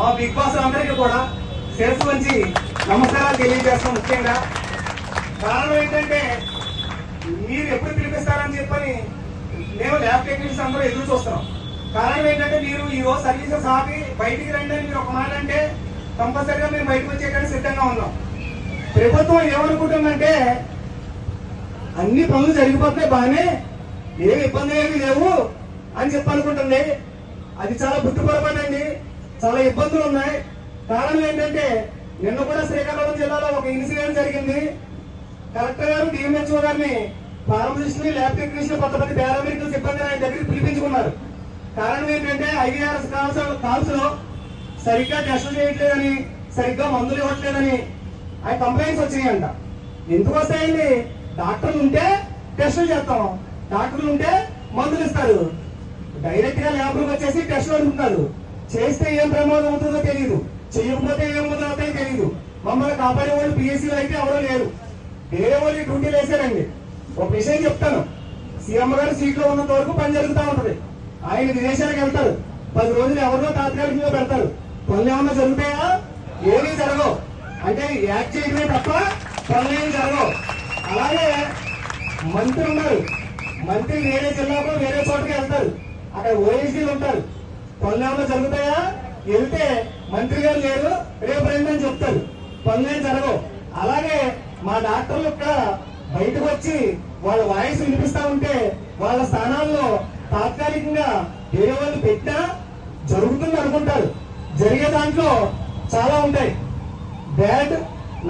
మా big boss అందరికీ కూడా శిరస్సు నుంచి నమస్కారాలు తెలియజేస్తాం ముఖ్యంగా. కారణం ఏంటంటే మీరు ఎప్పుడు పిలిపిస్తారని చెప్పని మేము ల్యాబ్ టెక్నీషియన్స్ అందరూ ఎదురు చూస్తున్నాం. కారణం ఏంటంటే మీరు ఈ రోజు సర్వీసెస్ ఆపి బయటికి రండి అని మీరు ఒక మాట అంటే కంపల్సరిగా మేము బయటకు వచ్చేయడానికి సిద్ధంగా ఉన్నాం. ప్రభుత్వం ఏమనుకుంటుందంటే అన్ని పనులు జరిగిపోతున్నాయి బాగానే ఏమి ఇబ్బంది ఏమి లేవు అని చెప్పనుకుంటుంది. అది చాలా బుద్ధిపరపడండి చాలా ఇబ్బందులు ఉన్నాయి. కారణం ఏంటంటే నిన్న కూడా శ్రీకాకుళం జిల్లాలో ఒక ఇన్సిడెంట్ జరిగింది. కలెక్టర్ గారు డిఎంహెచ్ఓ గారిని ఫార్మసిస్ట్ని ల్యాబ్ టెక్నీషియన్ కొంతమంది పారామెడికల్ సిబ్బంది ఆయన దగ్గరికి పిలిపించుకున్నారు. కారణం ఏంటంటే ఐవీఆర్ఎస్ కాల్స్ కాల్స్లో సరిగ్గా టెస్టులు చేయట్లేదని సరిగ్గా మందులు ఇవ్వట్లేదని ఆయన కంప్లైంట్స్ వచ్చాయంట ఎందుకు వస్తాయండి? డాక్టర్లు ఉంటే టెస్టులు చేస్తాం. డాక్టర్లు ఉంటే మందులు ఇస్తారు. డైరెక్ట్గా ల్యాబ్ వచ్చేసి టెస్టులు అడుగుతున్నారు. చేస్తే ఏం ప్రమాదం అవుతుందో తెలియదు చేయకపోతే ఏమవుతుందో అవుతాయో తెలియదు మమ్మల్ని కాపాడే వాళ్ళు పిఎస్సీలు అయితే ఎవరో లేరు. వేరే వాళ్ళు డ్యూటీలు వేసారండి ఒక విషయం చెప్తాను. సీఎం గారు సీట్లో ఉన్నంత వరకు పని జరుగుతూ ఉంటుంది. ఆయన విదేశాలకు వెళ్తారు. పది రోజులు ఎవరినో తాత్కాలికంగా పెడతారు. పనులు ఏమన్నా జరుగుతాయా? ఏమీ జరగవు. అంటే యాక్ట్ చేయడమే తప్ప పనులు ఏమి జరగవు. అలాగే మంత్రి ఉన్నారు. మంత్రి వేరే జిల్లాకు వేరే చోటకి వెళ్తారు. అక్కడ ఓఎస్డీలు ఉంటారు. పనులేమన్నా జరుగుతాయా? వెళ్తే మంత్రి గారు లేరు రేపు రండి అని చెప్తారు. పనులేం జరగవు. అలాగే మా డాక్టర్లు ఇక్కడ బయటకు వచ్చి వాళ్ళ వాయిస్ వినిపిస్తా ఉంటే వాళ్ళ స్థానాల్లో తాత్కాలికంగా వేరే వాళ్ళు పెట్టినా జరుగుతుంది అనుకుంటారు. జరిగే దాంట్లో చాలా ఉంటాయి. Bad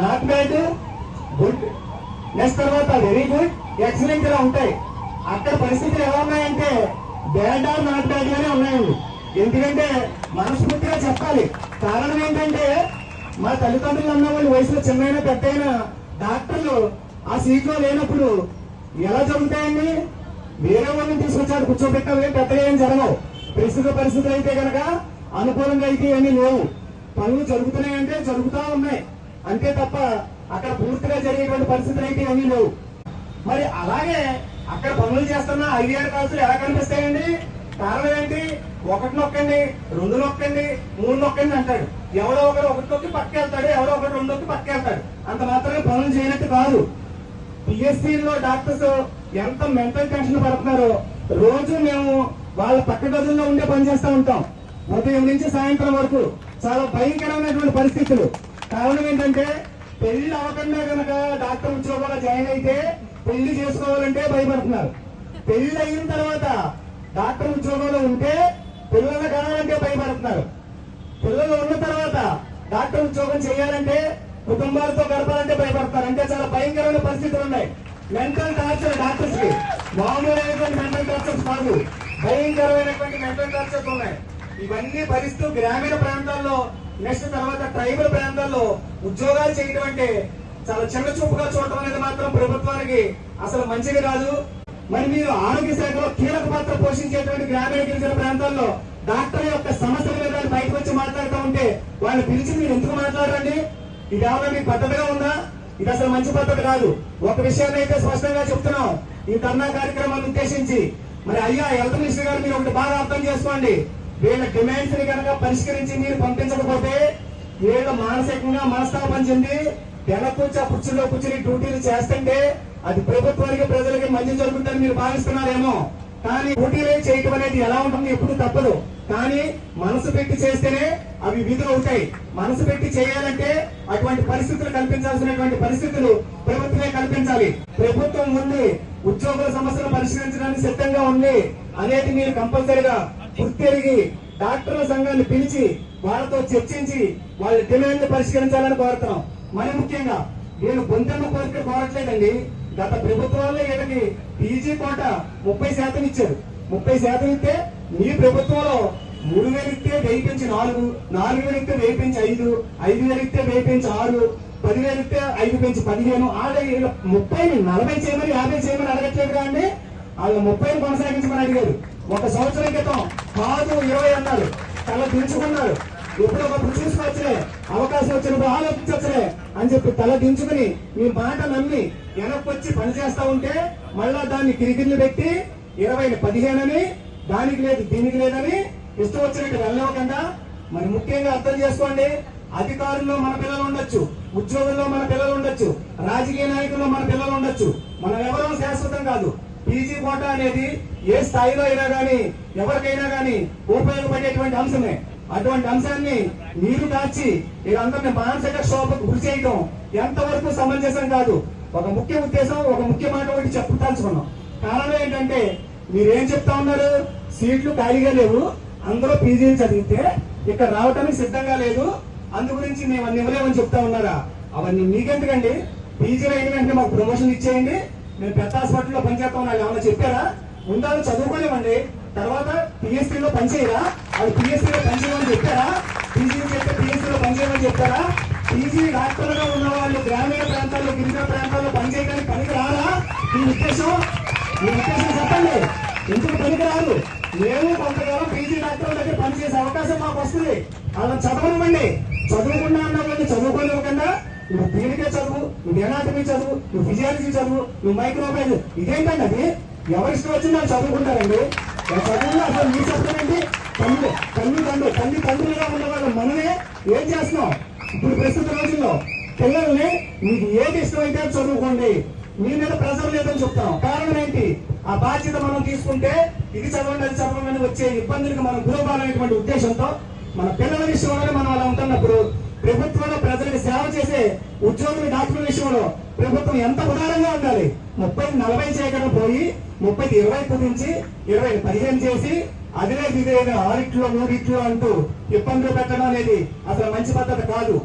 not bad good next తర్వాత వెరీ గుడ్ ఎక్సలెంట్గా ఉంటాయి. అక్కడ పరిస్థితులు ఎలా ఉన్నాయంటే బ్యాడ్ ఆర్ నాట్ బ్యాడ్ గానే ఉన్నాయండి. ఎందుకంటే మనస్ఫూర్తిగా చెప్పాలి. కారణం ఏంటంటే మా తల్లిదండ్రులు అన్న వాళ్ళు వయసులో చిన్న పెద్ద డాక్టర్లు ఆ సీట్లో లేనప్పుడు ఎలా జరుగుతాయండి? వేరే వాళ్ళని తీసుకొచ్చారు కూర్చోబెట్టాలి పెద్దగా ఏం జరగవు. ప్రస్తుత పరిస్థితులు అయితే కనుక అనుకూలంగా అయితే ఏమీ లేవు. పనులు జరుగుతున్నాయంటే జరుగుతూ ఉన్నాయి. అంతే తప్ప అక్కడ పూర్తిగా జరిగేటువంటి పరిస్థితులు అయితే ఏమీ లేవు. మరి అలాగే అక్కడ పనులు చేస్తున్న ఐవీఆర్ కాల్సులు ఎలా కనిపిస్తాయండి? కారణం ఏంటి? ఒకటి నొక్కండి రెండు నొక్కండి మూడు నొక్కండి అంటాడు. ఎవడో ఒకరు ఒకటి నొక్కి పక్కెళ్తాడు ఎవడో ఒకరు రెండు నొక్కి పక్కెళ్తాడు అంత మాత్రమే పనులు చేయనట్టు కాదు. పిఎస్సీలో డాక్టర్స్ ఎంత మెంటల్ టెన్షన్ పడుతున్నారో రోజు మేము వాళ్ళ పక్క గదుల్లో ఉండే పని చేస్తూ ఉంటాం. ఉదయం నుంచి సాయంత్రం వరకు. చాలా భయంకరమైనటువంటి పరిస్థితులు. కారణం ఏంటంటే పెళ్ళి అవ్వకుండా కనుక డాక్టర్ ఉద్యోగంలో జాయిన్ అయితే పెళ్ళి చేసుకోవాలంటే భయపడుతున్నారు. పెళ్ళి అయిన తర్వాత డాక్టర్ ఉద్యోగంలో ఉంటే పిల్లలు కనాలంటే భయపడుతున్నారు. పిల్లలు ఉన్న తర్వాత డాక్టర్ ఉద్యోగం చేయాలంటే కుటుంబాలతో గడపాలంటే భయపడతారు అంటే చాలా భయంకరమైన పరిస్థితులు ఉన్నాయి. మెంటల్ టార్చర్ డాక్టర్స్కి. మామూలైనటువంటి మెంటల్ టార్చర్స్ కాదు. భయంకరమైనటువంటి మెంటల్ టార్చర్స్ ఉన్నాయి. ఇవన్నీ భరిస్తూ గ్రామీణ ప్రాంతాల్లో నెక్స్ట్ తర్వాత ట్రైబల్ ప్రాంతాల్లో ఉద్యోగాలు చేయడం అంటే చాలా చిన్న చూపుగా చూడటం అనేది మాత్రం ప్రభుత్వానికి అసలు మంచిది కాదు. మరి మీరు ఆరోగ్య శాఖలో కీలక పాత్ర పోషించేటువంటి గ్రామీణ గిరిజన ప్రాంతాల్లో డాక్టర్ యొక్క సమస్యల మీద బయటకు వచ్చి మాట్లాడుతూ ఉంటే వాళ్ళు పిలిచి మీరు ఎందుకు మాట్లాడరండి? ఇది ఏమైనా మీకు పద్ధతిగా ఉందా? ఇది అసలు మంచి పద్ధతి కాదు. ఒక విషయాన్ని అయితే స్పష్టంగా చెప్తున్నాం. ఈ ధర్నా కార్యక్రమాన్ని ఉద్దేశించి మరి అయ్యా హెల్త్ మినిస్టర్ గారు మీరు ఒకటి బాగా అర్థం చేసుకోండి. వీళ్ళ డిమాండ్స్ని కనుక పరిష్కరించి మీరు పంపించకపోతే వీళ్ళు మానసికంగా మనస్తాపం చెంది తెల్ల కూర్చో కుర్చీలో కూర్చుని డ్యూటీలు చేస్తుంటే అది ప్రభుత్వానికి ప్రజలకి మంచి జరుగుతుందని మీరు భావిస్తున్నారేమో. కానీ పోటీలే చేయటం అనేది ఎలా ఉంటుంది ఎప్పుడు తప్పదు. కానీ మనసు పెట్టి చేస్తేనే అవి విధులు అవుతాయి. మనసు పెట్టి చేయాలంటే అటువంటి పరిస్థితులు కల్పించాల్సినటువంటి పరిస్థితులు ప్రభుత్వమే కల్పించాలి. ప్రభుత్వం ఉంది ఉద్యోగుల సమస్యలు పరిష్కరించడానికి సిద్ధంగా ఉంది. అనేది మీరు కంపల్సరిగా గుర్తెరిగి డాక్టర్ల సంఘాన్ని పిలిచి వాళ్ళతో చర్చించి వాళ్ళ డిమాండ్ పరిష్కరించాలని కోరుతున్నాం. మరి ముఖ్యంగా నేను గొంతెమ్మ కోరిక కోరట్లేదండి. గత ప్రభుత్వాల్లో వీళ్ళకి పీజీ కోట ముప్పై శాతం ఇచ్చారు. ముప్పై శాతం ఇస్తే మీ ప్రభుత్వంలో మూడు వేలు ఇస్తే వెయ్యి పెంచి నాలుగు నాలుగు వేలు ఇస్తే వెయ్యి పెంచి ఐదు ఐదు వేలు ఇస్తే వెయ్యి పెంచి ఆరు పదివేలు ఇస్తే ఐదు పెంచి పదిహేను ఆడ ముప్పై నలభై చేయమని యాభై చేయమని అడగట్లేదు కానీ వాళ్ళు ముప్పై కొనసాగించమని అడిగారు. ఒక సంవత్సరం క్రితం కాదు ఇరవై అన్నారు. తల దించుకున్నారు ఎప్పుడో ఒకప్పుడు చూసుకోవచ్చులే అవకాశం వచ్చినప్పుడు ఆలోచించవచ్చులే అని చెప్పి తల దించుకుని మీ మాట నమ్మి వెనక్కి పని చేస్తా ఉంటే మళ్ళా దాన్ని కిరికిరిని పెట్టి ఇరవై పదిహేనని దానికి లేదు దీనికి లేదని ఇష్టం వచ్చినట్టు వెళ్ళవకుండా మరి ముఖ్యంగా అర్థం చేసుకోండి. అధికారుల్లో మన పిల్లలు ఉండొచ్చు ఉద్యోగుల్లో మన పిల్లలు ఉండొచ్చు రాజకీయ నాయకుల్లో మన పిల్లలు ఉండొచ్చు. మనం ఎవరూ శాశ్వతం కాదు. పీజీ కోట అనేది ఏ స్థాయిలో అయినా కానీ ఎవరికైనా కానీ ఉపయోగపడేటువంటి అంశమే. అటువంటి అంశాన్ని నీరు దాచి వీళ్ళందరినీ మానసిక శోభకు గురి చేయడం ఎంతవరకు సమంజసం కాదు. ఒక ముఖ్య ఉద్దేశం ఒక ముఖ్య మాట ఒకటి చెప్పదలుచుకున్నాం కారణం ఏంటంటే మీరేం చెప్తా ఉన్నారు? సీట్లు ఖాళీగా లేవు. అందరూ పీజీలు చదివితే ఇక్కడ రావటానికి సిద్ధంగా లేదు. అందు గురించి మేము అన్ని ఇవ్వలేమని చెప్తా ఉన్నారా? అవన్నీ మీకెందుకండి? పీజీలు అయిన వెంటనే మాకు ప్రమోషన్ ఇచ్చేయండి. మేము పెద్ద హాస్పిటల్లో పనిచేస్తాం వాళ్ళు ఏమన్నా చెప్పారా? ముందాలు చదువుకోలేమండి తర్వాత పిఎస్సీలో పనిచేయరా అది పిఎస్సీలో పనిచేయడం పనిచేయమని చెప్పారా డాక్టర్గా ఉన్న వాళ్ళు గ్రామీణ ప్రాంతాల్లో గిరిజన ప్రాంతాల్లో పనిచేయడానికి పనికి రారా? మీ ఉద్దేశం? మీ ఉద్దేశం చెప్పండి. ఎందుకు పనికి రాదు? మేము కొంతకాలం పీజీ డాక్టర్ల దగ్గర పనిచేసే అవకాశం మాకు వస్తుంది. అలా చదవనివ్వండి. చదువుకున్నా అన్న చదువుకోలేవకుండా చదువుకోనివ్వకుండా నువ్వు దీనికే చదువు నువ్వు ఎనాటమీ చదువు నువ్వు ఫిజియాలజీ చదువు నువ్వు మైక్రోబయాలజీ ఇదేంటండి అది? ఎవరిష్టం వచ్చింది వాళ్ళు చదువుకుంటారండి? చదువులో అసలు మీ చెప్తానండి తల్లి తల్లి తండ్రి తల్లి తండ్రులుగా ఉన్న వాళ్ళు మనమే ఏం చేస్తున్నాం? ఇప్పుడు ప్రస్తుత రోజుల్లో పిల్లల్ని మీకు ఏది ఇష్టమైతే చదువుకోండి. మీ మీద ప్రెషర్ లేదని చెప్తాం కారణం ఏంటి? ఆ బాధ్యత మనం తీసుకుంటే ఇది చదవండి అది చదవండి వచ్చే ఇబ్బందులకు మనం గురవ్వాలనేటువంటి ఉద్దేశంతో మన పిల్లల విషయంలోనే మనం అలా ఉంటున్నప్పుడు ప్రభుత్వంలో ప్రజలకు సేవ చేసే ఉద్యోగుల డాక్టర్ల విషయంలో ప్రభుత్వం ఎంత ఉదారంగా ఉండాలి? ముప్పై నలభై చేయకుండా పోయి ముప్పై ఇరవై కుదించి ఇరవై పదిహేను చేసి అదిలేదు ఇదే ఆరిట్లో మూడిట్లో అంటూ ఇబ్బందులు పెట్టడం అనేది అసలు మంచి పద్ధతి కాదు.